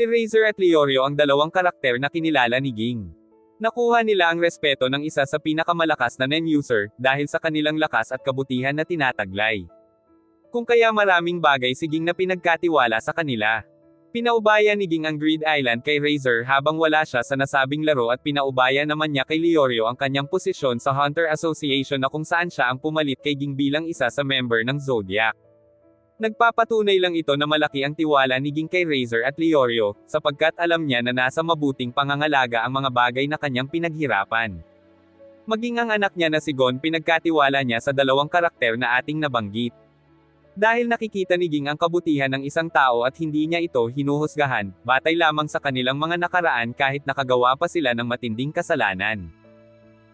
Si Razor at Leorio ang dalawang karakter na kinilala ni Ging. Nakuha nila ang respeto ng isa sa pinakamalakas na NEN user, dahil sa kanilang lakas at kabutihan na tinataglay. Kung kaya maraming bagay si Ging na pinagkatiwala sa kanila. Pinaubaya ni Ging ang Grid Island kay Razor habang wala siya sa nasabing laro at pinaubaya naman niya kay Leorio ang kanyang posisyon sa Hunter Association na kung saan siya ang pumalit kay Ging bilang isa sa member ng Zodiac. Nagpapatunay lang ito na malaki ang tiwala ni Ging kay Razor at Leorio, sapagkat alam niya na nasa mabuting pangangalaga ang mga bagay na kanyang pinaghirapan. Maging ang anak niya na si Gon pinagkatiwala niya sa dalawang karakter na ating nabanggit. Dahil nakikita ni Ging ang kabutihan ng isang tao at hindi niya ito hinuhusgahan, batay lamang sa kanilang mga nakaraan kahit nakagawa pa sila ng matinding kasalanan.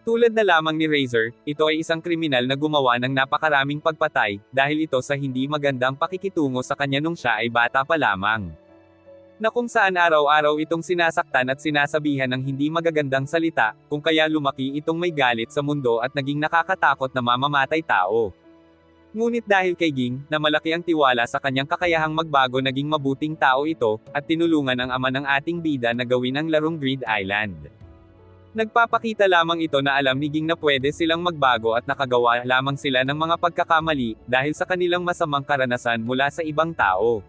Tulad na lamang ni Razor, ito ay isang kriminal na gumawa ng napakaraming pagpatay, dahil ito sa hindi magandang pakikitungo sa kanya nung siya ay bata pa lamang. Na kung saan araw-araw itong sinasaktan at sinasabihan ng hindi magagandang salita, kung kaya lumaki itong may galit sa mundo at naging nakakatakot na mamamatay tao. Ngunit dahil kay Ging, na malaki ang tiwala sa kanyang kakayahang magbago naging mabuting tao ito, at tinulungan ang ama ng ating bida na gawin ang larong Grid Island. Nagpapakita lamang ito na alam ni Ging na pwede silang magbago at nakagawa lamang sila ng mga pagkakamali, dahil sa kanilang masamang karanasan mula sa ibang tao.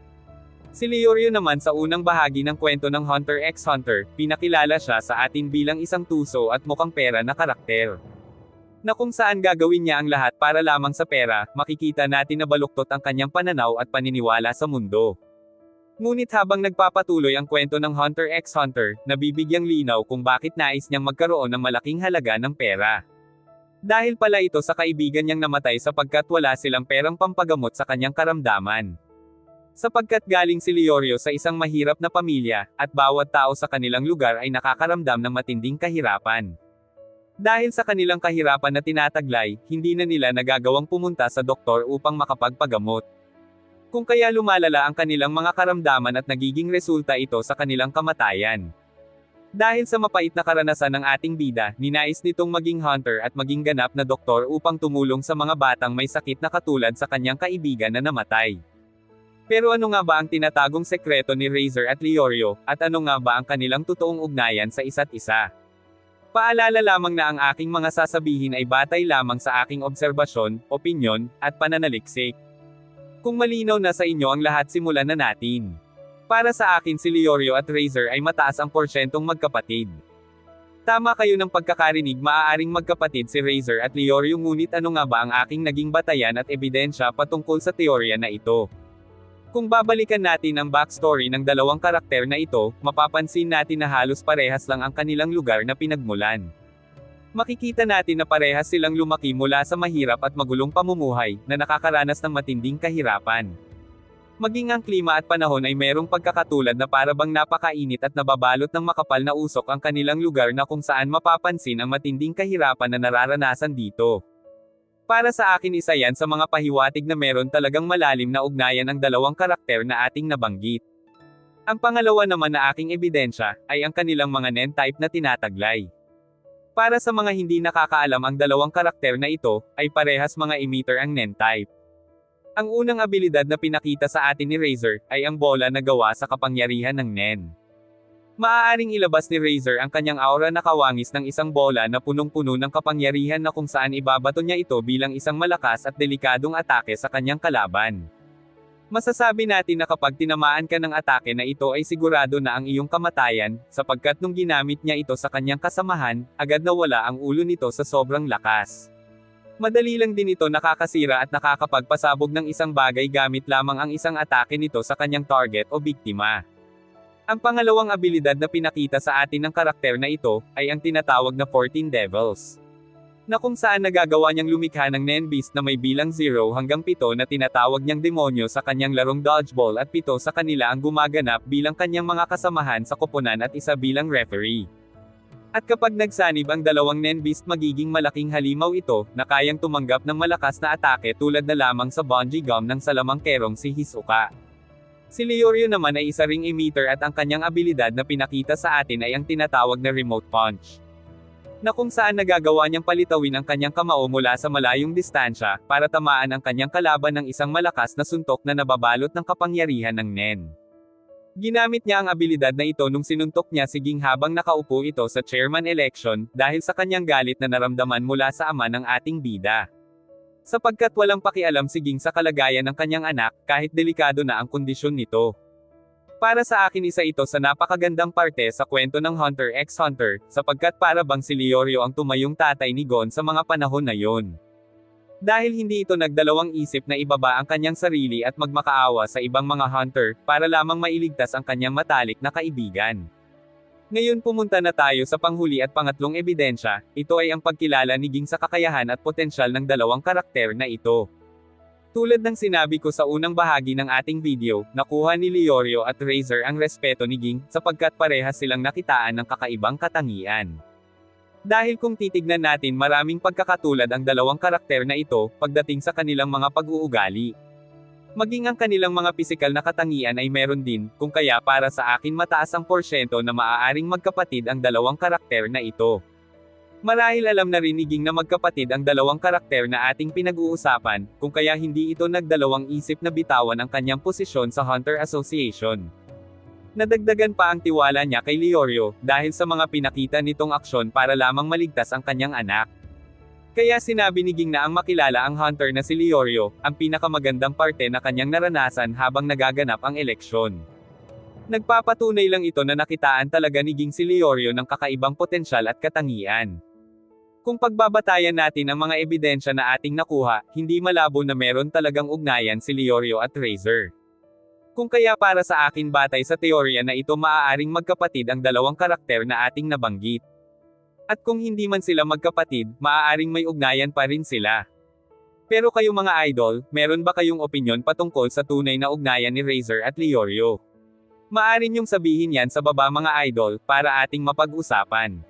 Si Leorio naman sa unang bahagi ng kwento ng Hunter x Hunter, pinakilala siya sa atin bilang isang tuso at mukhang pera na karakter. Na kung saan gagawin niya ang lahat para lamang sa pera, makikita natin na baluktot ang kanyang pananaw at paniniwala sa mundo. Ngunit habang nagpapatuloy ang kwento ng Hunter x Hunter, nabibigyang linaw kung bakit nais niyang magkaroon ng malaking halaga ng pera. Dahil pala ito sa kaibigan niyang namatay sapagkat wala silang perang pampagamot sa kanyang karamdaman. Sapagkat galing si Leorio sa isang mahirap na pamilya, at bawat tao sa kanilang lugar ay nakakaramdam ng matinding kahirapan. Dahil sa kanilang kahirapan na tinataglay, hindi na nila nagagawang pumunta sa doktor upang makapagpagamot. Kung kaya lumalala ang kanilang mga karamdaman at nagiging resulta ito sa kanilang kamatayan. Dahil sa mapait na karanasan ng ating bida, ninais nitong maging hunter at maging ganap na doktor upang tumulong sa mga batang may sakit na katulad sa kanyang kaibigan na namatay. Pero ano nga ba ang tinatagong sekreto ni Razor at Leorio, at ano nga ba ang kanilang totoong ugnayan sa isa't isa? Paalala lamang na ang aking mga sasabihin ay batay lamang sa aking obserbasyon, opinyon, at pananaliksik. Kung malinaw na sa inyo ang lahat simulan na natin. Para sa akin si Leorio at Razor ay mataas ang porsyentong magkapatid. Tama kayo ng pagkakarinig maaaring magkapatid si Razor at Leorio ngunit ano nga ba ang aking naging batayan at ebidensya patungkol sa teorya na ito. Kung babalikan natin ang backstory ng dalawang karakter na ito, mapapansin natin na halos parehas lang ang kanilang lugar na pinagmulan. Makikita natin na parehas silang lumaki mula sa mahirap at magulong pamumuhay, na nakakaranas ng matinding kahirapan. Maging ang klima at panahon ay merong pagkakatulad na para bang napakainit at nababalot ng makapal na usok ang kanilang lugar na kung saan mapapansin ang matinding kahirapan na nararanasan dito. Para sa akin isa yan sa mga pahiwatig na meron talagang malalim na ugnayan ang dalawang karakter na ating nabanggit. Ang pangalawa naman na aking ebidensya, ay ang kanilang mga nen-type na tinataglay. Para sa mga hindi nakakaalam ang dalawang karakter na ito, ay parehas mga emitter ang nen-type. Ang unang abilidad na pinakita sa atin ni Razor, ay ang bola na gawa sa kapangyarihan ng Nen. Maaaring ilabas ni Razor ang kanyang aura na kawangis ng isang bola na punong-puno ng kapangyarihan na kung saan ibabato niya ito bilang isang malakas at delikadong atake sa kanyang kalaban. Masasabi natin na kapag tinamaan ka ng atake na ito ay sigurado na ang iyong kamatayan, sapagkat nung ginamit niya ito sa kanyang kasamahan, agad na wala ang ulo nito sa sobrang lakas. Madali lang din ito nakakasira at nakakapagpasabog ng isang bagay gamit lamang ang isang atake nito sa kanyang target o biktima. Ang pangalawang abilidad na pinakita sa atin ng karakter na ito, ay ang tinatawag na 14 Devils. Na kung saan nagagawa niyang lumikha ng Nen Beast na may bilang 0 hanggang 7 na tinatawag niyang demonyo sa kanyang larong dodgeball at 7 sa kanila ang gumaganap bilang kanyang mga kasamahan sa koponan at isa bilang referee. At kapag nagsanib ang dalawang Nen Beast magiging malaking halimaw ito, na kayang tumanggap ng malakas na atake tulad na lamang sa bungee gum ng salamangkerong si Hisoka. Si Leorio naman ay isa ring emitter at ang kanyang abilidad na pinakita sa atin ay ang tinatawag na remote punch. Na kung saan nagagawa niyang palitawin ang kanyang kamao mula sa malayong distansya, para tamaan ang kanyang kalaban ng isang malakas na suntok na nababalot ng kapangyarihan ng Nen. Ginamit niya ang abilidad na ito nung sinuntok niya si Ging habang nakaupo ito sa chairman election, dahil sa kanyang galit na naramdaman mula sa ama ng ating bida. Sapagkat walang pakialam si Ging sa kalagayan ng kanyang anak, kahit delikado na ang kondisyon nito. Para sa akin isa ito sa napakagandang parte sa kwento ng Hunter x Hunter, sapagkat para bang si Leorio ang tumayong tatay ni Gon sa mga panahon na yon. Dahil hindi ito nagdalawang isip na ibaba ang kanyang sarili at magmakaawa sa ibang mga hunter, para lamang mailigtas ang kanyang matalik na kaibigan. Ngayon pumunta na tayo sa panghuli at pangatlong ebidensya, ito ay ang pagkilala ni Ging sa kakayahan at potensyal ng dalawang karakter na ito. Tulad ng sinabi ko sa unang bahagi ng ating video, nakuha ni Leorio at Razor ang respeto ni Ging, sapagkat parehas silang nakitaan ng kakaibang katangian. Dahil kung titignan natin maraming pagkakatulad ang dalawang karakter na ito, pagdating sa kanilang mga pag-uugali. Maging ang kanilang mga pisikal na katangian ay meron din, kung kaya para sa akin mataas ang porsyento na maaaring magkapatid ang dalawang karakter na ito. Marahil alam na rin ni na magkapatid ang dalawang karakter na ating pinag-uusapan, kung kaya hindi ito nagdalawang isip na bitawan ang kanyang posisyon sa Hunter Association. Nadagdagan pa ang tiwala niya kay Leorio, dahil sa mga pinakita nitong aksyon para lamang maligtas ang kanyang anak. Kaya sinabi ni Ging na ang makilala ang hunter na si Leorio, ang pinakamagandang parte na kanyang naranasan habang nagaganap ang eleksyon. Nagpapatunay lang ito na nakitaan talaga ni Ging si Leorio ng kakaibang potensyal at katangian. Kung pagbabatayan natin ang mga ebidensya na ating nakuha, hindi malabo na meron talagang ugnayan si Leorio at Razor. Kung kaya para sa akin batay sa teorya na ito maaaring magkapatid ang dalawang karakter na ating nabanggit. At kung hindi man sila magkapatid, maaaring may ugnayan pa rin sila. Pero kayo mga idol, meron ba kayong opinion patungkol sa tunay na ugnayan ni Razor at Leorio? Maaari niyong sabihin yan sa baba mga idol, para ating mapag-usapan.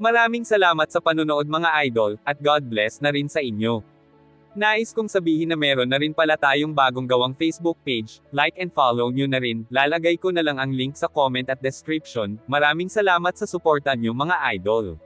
Maraming salamat sa panonood mga idol, at God bless na rin sa inyo. Nais kong sabihin na meron na rin pala tayong bagong gawang Facebook page, like and follow nyo na rin, lalagay ko na lang ang link sa comment at description, maraming salamat sa suporta nyo mga idol.